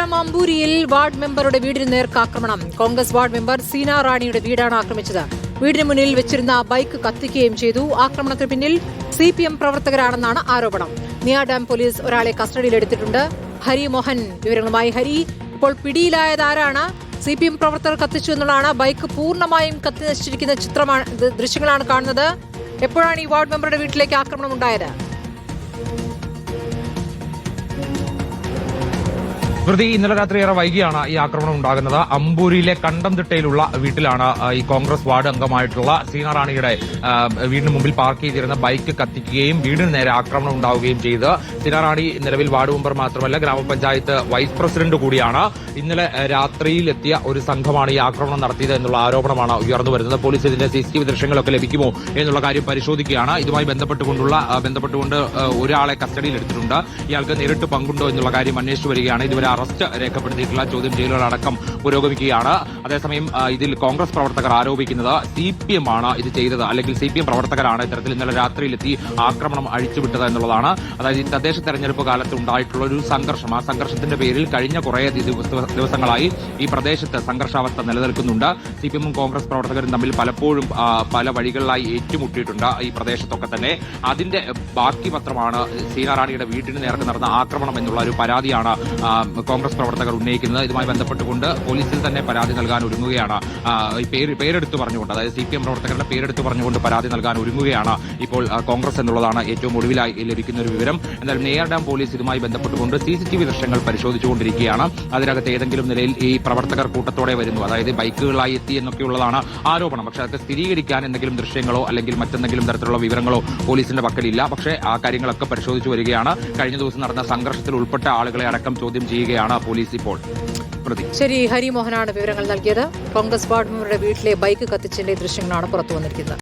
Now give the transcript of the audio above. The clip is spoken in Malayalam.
തിരുവനന്തപുരം അമ്പൂരിയിൽ വാർഡ് മെമ്പറുടെ വീടിന് നേർക്ക് ആക്രമണം കോൺഗ്രസ് വാർഡ് മെമ്പർ സീന റാണിയുടെ വീടാണ് ആക്രമിച്ചത്. വീടിന് മുന്നിൽ വെച്ചിരുന്ന ബൈക്ക് കത്തിക്കുകയും ചെയ്തു. ആക്രമണത്തിന് പിന്നിൽ സി പി എം പ്രവർത്തകരാണെന്നാണ് ആരോപണം. നിയാ ഡാം പോലീസ് ഒരാളെ കസ്റ്റഡിയിലെടുത്തിട്ടുണ്ട് ഹരി മോഹൻ വിവരങ്ങളുമായി ഹരി. ഇപ്പോൾ പിടിയിലായത് ആരാണ്? സി പി എം പ്രവർത്തകർ കത്തിച്ചു എന്നുള്ളതാണ്. ബൈക്ക് പൂർണമായും കത്തി നശിച്ചിരിക്കുന്ന ചിത്രമാണ് ദൃശ്യങ്ങളാണ് കാണുന്നത്. എപ്പോഴാണ് ഈ വാർഡ് മെമ്പറുടെ വീട്ടിലേക്ക് ആക്രമണം ഉണ്ടായത്? സ്മൃതി ഇന്നലെ രാത്രി ഏറെ വൈകിയാണ് ഈ ആക്രമണം ഉണ്ടാകുന്നത്. അമ്പൂരിയിലെ കണ്ടംതിട്ടയിലുള്ള വീട്ടിലാണ് ഈ കോൺഗ്രസ് വാർഡ് അംഗമായിട്ടുള്ള സീനാറാണിയുടെ വീടിന് മുമ്പിൽ പാർക്ക് ചെയ്തിരുന്ന ബൈക്ക് കത്തിക്കുകയും വീടിന് നേരെ ആക്രമണം ഉണ്ടാവുകയും ചെയ്ത്. സീനാറാണി നിലവിൽ വാർഡ് മെമ്പർ മാത്രമല്ല ഗ്രാമപഞ്ചായത്ത് വൈസ് പ്രസിഡന്റ് കൂടിയാണ്. ഇന്നലെ രാത്രിയിലെത്തിയ ഒരു സംഘമാണ് ഈ ആക്രമണം നടത്തിയത് എന്നുള്ള ആരോപണമാണ് ഉയർന്നു വരുന്നത്. പോലീസ് ഇതിന്റെ സി സി ദൃശ്യങ്ങളൊക്കെ ലഭിക്കുമോ എന്നുള്ള കാര്യം പരിശോധിക്കുകയാണ്. ഇതുമായി ബന്ധപ്പെട്ടുകൊണ്ടുള്ള ബന്ധപ്പെട്ടുകൊണ്ട് ഒരാളെ കസ്റ്റഡിയിൽ എടുത്തിട്ടുണ്ട് ഇയാൾക്ക് നേരിട്ട് പങ്കുണ്ടോ എന്നുള്ള കാര്യം അന്വേഷിച്ചു വരികയാണ്. ഇതുവരെ അറസ്റ്റ് രേഖപ്പെടുത്തിയിട്ടുള്ള ചോദ്യം ചെയ്യലുകളടക്കം പുരോഗമിക്കുകയാണ്. അതേസമയം ഇതിൽ കോൺഗ്രസ് പ്രവർത്തകർ ആരോപിക്കുന്നത് സി പി എം ആണ് ഇത് ചെയ്തത്. അല്ലെങ്കിൽ സി പി എം പ്രവർത്തകരാണ് ഇത്തരത്തിൽ ഇന്നലെ രാത്രിയിലെത്തി ആക്രമണം അഴിച്ചുവിട്ടത് എന്നുള്ളതാണ്. അതായത് ഈ തദ്ദേശ തെരഞ്ഞെടുപ്പ് കാലത്ത് ഉണ്ടായിട്ടുള്ള ഒരു സംഘർഷം. ആ സംഘർഷത്തിന്റെ പേരിൽ കഴിഞ്ഞ കുറേ ദിവസങ്ങളായി ഈ പ്രദേശത്ത് സംഘർഷാവസ്ഥ നിലനിൽക്കുന്നുണ്ട്. സി പി എമ്മും കോൺഗ്രസ് പ്രവർത്തകരും തമ്മിൽ പലപ്പോഴും പല വഴികളിലായി ഏറ്റുമുട്ടിയിട്ടുണ്ട് ഈ പ്രദേശത്തൊക്കെ തന്നെ. അതിന്റെ ബാക്കി പത്രമാണ് സീനാറാണിയുടെ വീട്ടിന് നേരത്തെ നടന്ന ആക്രമണം എന്നുള്ള ഒരു പരാതിയാണ് കോൺഗ്രസ് പ്രവർത്തകർ ഉന്നയിക്കുന്നത്. ഇതുമായി ബന്ധപ്പെട്ടുകൊണ്ട് പോലീസിൽ തന്നെ പരാതി നൽകാൻ ഒരുങ്ങുകയാണ്. പേര് പേരെടുത്ത് പറഞ്ഞുകൊണ്ട് അതായത് സി പി എം പ്രവർത്തകരുടെ പേരെടുത്ത് പറഞ്ഞുകൊണ്ട് പരാതി നൽകാൻ ഒരുങ്ങുകയാണ് ഇപ്പോൾ കോൺഗ്രസ് എന്നുള്ളതാണ് ഏറ്റവും ഒടുവിലായി ലഭിക്കുന്ന ഒരു വിവരം. എന്തായാലും നെയ്യാർ ഡാം പോലീസ് ഇതുമായി ബന്ധപ്പെട്ടുകൊണ്ട് സി സി ടി വി ദൃശ്യങ്ങൾ പരിശോധിച്ചുകൊണ്ടിരിക്കുകയാണ്. അതിനകത്ത് ഏതെങ്കിലും നിലയിൽ ഈ പ്രവർത്തകർ കൂട്ടത്തോടെ വരുന്നു. അതായത് ബൈക്കുകളായി എത്തി എന്നൊക്കെയുള്ളതാണ് ആരോപണം. പക്ഷേ അതൊക്കെ സ്ഥിരീകരിക്കാൻ എന്തെങ്കിലും ദൃശ്യങ്ങളോ അല്ലെങ്കിൽ മറ്റെന്തെങ്കിലും തരത്തിലുള്ള വിവരങ്ങളോ പോലീസിന്റെ പക്കലില്ല. പക്ഷേ ആ കാര്യങ്ങളൊക്കെ പരിശോധിച്ചു വരികയാണ്. കഴിഞ്ഞ ദിവസം നടന്ന സംഘർഷത്തിൽ ഉൾപ്പെട്ട ആളുകളെ അടക്കം ചോദ്യം ചെയ്യുകയാണ് പോലീസ് ഇപ്പോൾ. ശരി ഹരി മോഹനാണ് വിവരങ്ങൾ നൽകിയത്. കോൺഗ്രസ് മെമ്പറുടെ വീട്ടിലെ ബൈക്ക് കത്തിച്ചതിന്റെ ദൃശ്യങ്ങളാണ് പുറത്തു വന്നിരിക്കുന്നത്.